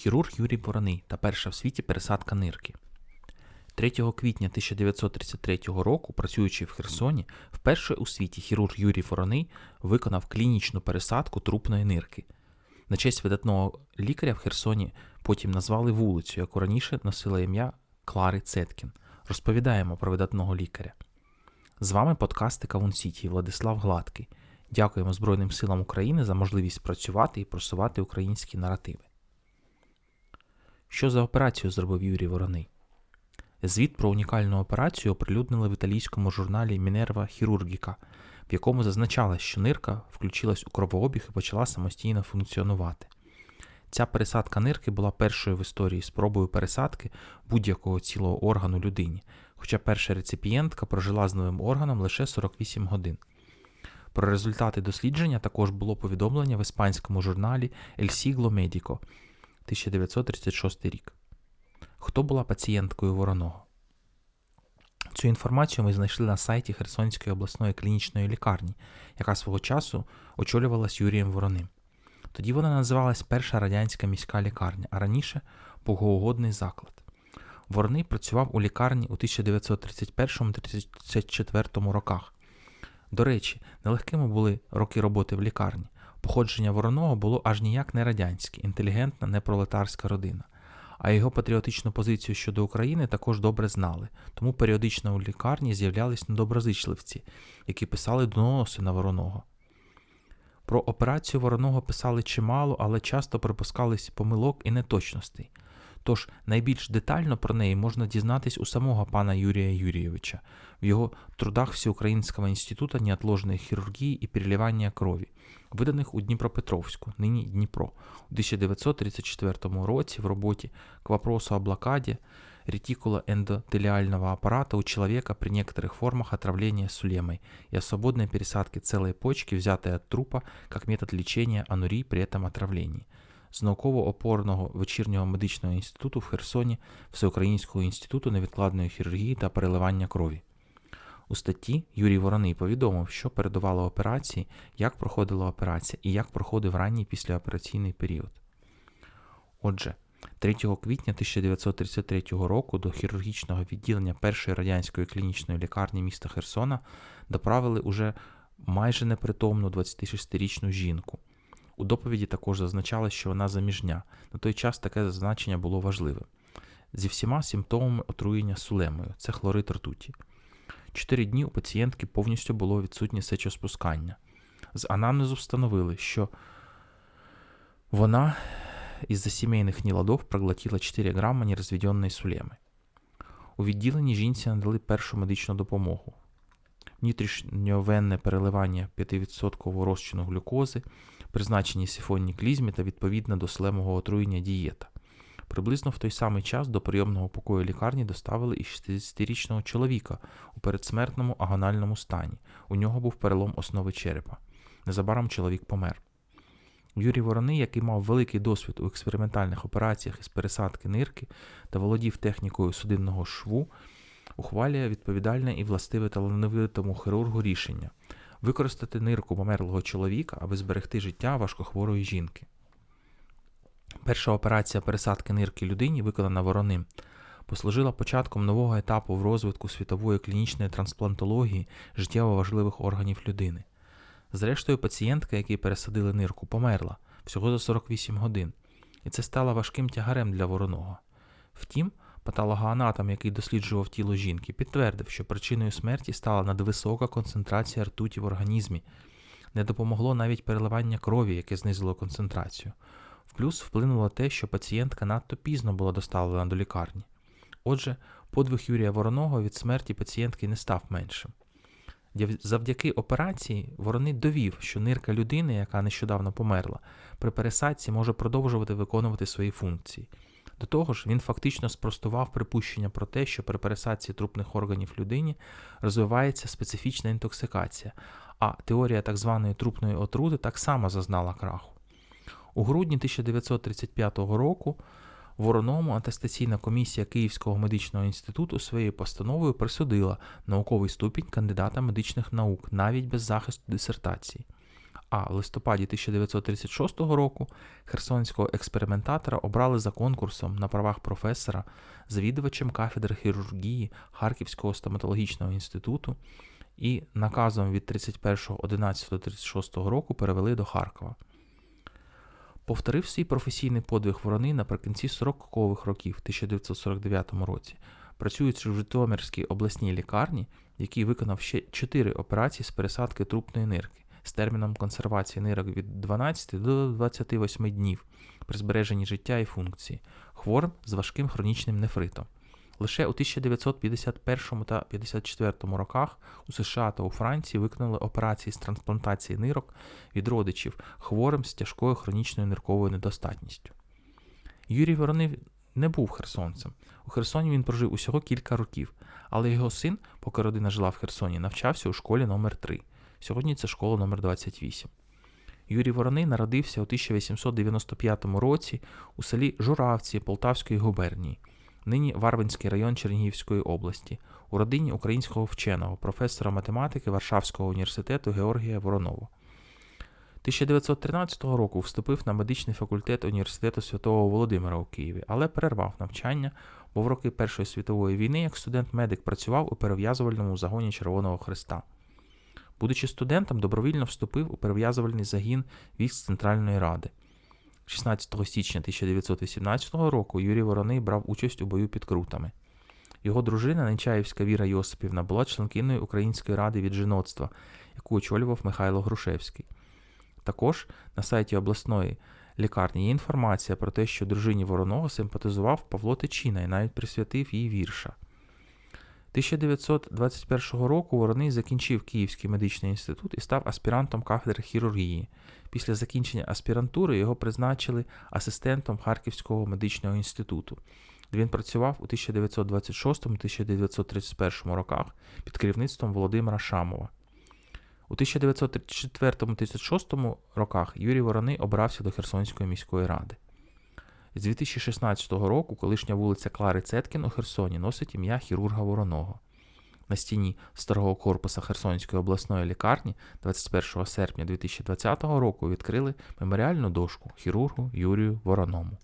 Хірург Юрій Вороний та перша в світі пересадка нирки. 3 квітня 1933 року, працюючи в Херсоні, вперше у світі хірург Юрій Вороний виконав клінічну пересадку трупної нирки. На честь видатного лікаря в Херсоні потім назвали вулицю, яку раніше носила ім'я Клари Цеткін. Розповідаємо про видатного лікаря. З вами подкасти Кавун Сіті Владислав Гладкий. Дякуємо Збройним силам України за можливість працювати і просувати українські наративи. Що за операцію зробив Юрій Вороний? Звіт про унікальну операцію оприлюднили в італійському журналі Мінерва Хірургіка, в якому зазначалось, що нирка включилась у кровообіг і почала самостійно функціонувати. Ця пересадка нирки була першою в історії спробою пересадки будь-якого цілого органу людині, хоча перша реципієнтка прожила з новим органом лише 48 годин. Про результати дослідження також було повідомлення в іспанському журналі El Siglo Medico 1936 рік. Хто була пацієнткою вороного? Цю інформацію ми знайшли на сайті Херсонської обласної клінічної лікарні, яка свого часу очолювалась Юрієм Вороним. Тоді вона називалась Перша радянська міська лікарня, а раніше богоугодний заклад. Вороний працював у лікарні у 1931-34 роках. До речі, нелегкими були роки роботи в лікарні. Походження вороного було аж ніяк не радянське, інтелігентна, непролетарська родина. А його патріотичну позицію щодо України також добре знали, тому періодично у лікарні з'являлись недоброзичливці, які писали доноси на вороного. Про операцію вороного писали чимало, але часто припускались помилок і неточностей. Тож найбільш детально про неї можна дізнатись у самого пана Юрія Юрійовича в його трудах Всеукраїнського інституту неотложної хірургії і переливання крові, виданих у Дніпропетровську, нині Дніпро, у 1934 році в роботі к вопросу о блокаде ретикулоэндотелиального аппарата у человека при некоторых формах отравления сулемой и о свободной пересадке целой почки, взятой от трупа, как метод лечения анурий при этом отравлении з науково-опорного вечірнього медичного інституту в Херсоні Всеукраїнського інституту невідкладної хірургії та переливання крові. У статті Юрій Вороний повідомив, що передувало операції, як проходила операція і як проходив ранній післяопераційний період. Отже, 3 квітня 1933 року до хірургічного відділення першої радянської клінічної лікарні міста Херсона доправили уже майже непритомну 26-річну жінку. У доповіді також зазначалось, що вона заміжня. На той час таке зазначення було важливим. Зі всіма симптомами отруєння сулемою це хлорид ртуті. Чотири дні у пацієнтки повністю було відсутнє сечоспускання. З анамнезу встановили, що вона із-за сімейних ніладов проглотила 4 грама нерозведеної сулеми. У відділенні жінці надали першу медичну допомогу. Внутрішньовенне переливання 5% розчину глюкози, призначені сифонні клізмі та відповідна до слемого отруєння дієта. Приблизно в той самий час до прийомного покою лікарні доставили і 60-річного чоловіка у передсмертному агональному стані. У нього був перелом основи черепа. Незабаром чоловік помер. Юрій Вороний, який мав великий досвід у експериментальних операціях із пересадки нирки та володів технікою судинного шву, ухвалює відповідальне і властиве талановитому хірургу рішення використати нирку померлого чоловіка, аби зберегти життя важкохворої жінки. Перша операція пересадки нирки людині, виконана вороним, послужила початком нового етапу в розвитку світової клінічної трансплантології життєво важливих органів людини. Зрештою, пацієнтка, якій пересадили нирку, померла всього за 48 годин, і це стало важким тягарем для вороного. Втім, патологоанатом, який досліджував тіло жінки, підтвердив, що причиною смерті стала надвисока концентрація ртуті в організмі. Не допомогло навіть переливання крові, яке знизило концентрацію. В плюс вплинуло те, що пацієнтка надто пізно була доставлена до лікарні. Отже, подвиг Юрія Вороного від смерті пацієнтки не став меншим. Завдяки операції Вороний довів, що нирка людини, яка нещодавно померла, при пересадці може продовжувати виконувати свої функції. До того ж, він фактично спростував припущення про те, що при пересадці трупних органів людині розвивається специфічна інтоксикація, а теорія так званої трупної отрути так само зазнала краху. У грудні 1935 року Вороному атестаційна комісія Київського медичного інституту своєю постановою присудила науковий ступінь кандидата медичних наук навіть без захисту дисертації. А в листопаді 1936 року херсонського експериментатора обрали за конкурсом на правах професора завідувачем кафедри хірургії Харківського стоматологічного інституту і наказом від 31.11.36 року перевели до Харкова. Повторив свій професійний подвиг ворони наприкінці 40-х років 1949 році, працюючи в Житомирській обласній лікарні, який виконав ще 4 операції з пересадки трупної нирки з терміном консервації нирок від 12 до 28 днів при збереженні життя і функції, хворим з важким хронічним нефритом. Лише у 1951 та 1954 роках у США та у Франції виконали операції з трансплантації нирок від родичів хворим з тяжкою хронічною нирковою недостатністю. Юрій Вороний не був херсонцем. У Херсоні він прожив усього кілька років, але його син, поки родина жила в Херсоні, навчався у школі номер 3 Сьогодні це школа номер 28 Юрій Вороний народився у 1895 році у селі Журавці Полтавської губернії, нині Варвинський район Чернігівської області, у родині українського вченого, професора математики Варшавського університету Георгія Воронова. 1913 року вступив на медичний факультет Університету Святого Володимира у Києві, але перервав навчання, бо в роки Першої світової війни як студент-медик працював у перев'язувальному загоні Червоного Христа. Будучи студентом, добровільно вступив у перев'язувальний загін військ Центральної Ради. 16 січня 1918 року Юрій Вороний брав участь у бою під Крутами. Його дружина Нечаївська Віра Йосипівна була членкиною Української ради від жіноцтва, яку очолював Михайло Грушевський. Також на сайті обласної лікарні є інформація про те, що дружині Вороного симпатизував Павло Тичина і навіть присвятив їй вірша. 1921 року Вороний закінчив Київський медичний інститут і став аспірантом кафедри хірургії. Після закінчення аспірантури його призначили асистентом Харківського медичного інституту, де він працював у 1926-1931 роках під керівництвом Володимира Шамова. У 1934-1936 роках Юрій Вороний обрався до Херсонської міської ради. З 2016 року колишня вулиця Клари Цеткін у Херсоні носить ім'я хірурга Вороного. На стіні старого корпуса Херсонської обласної лікарні 21 серпня 2020 року відкрили меморіальну дошку хірургу Юрію Вороному.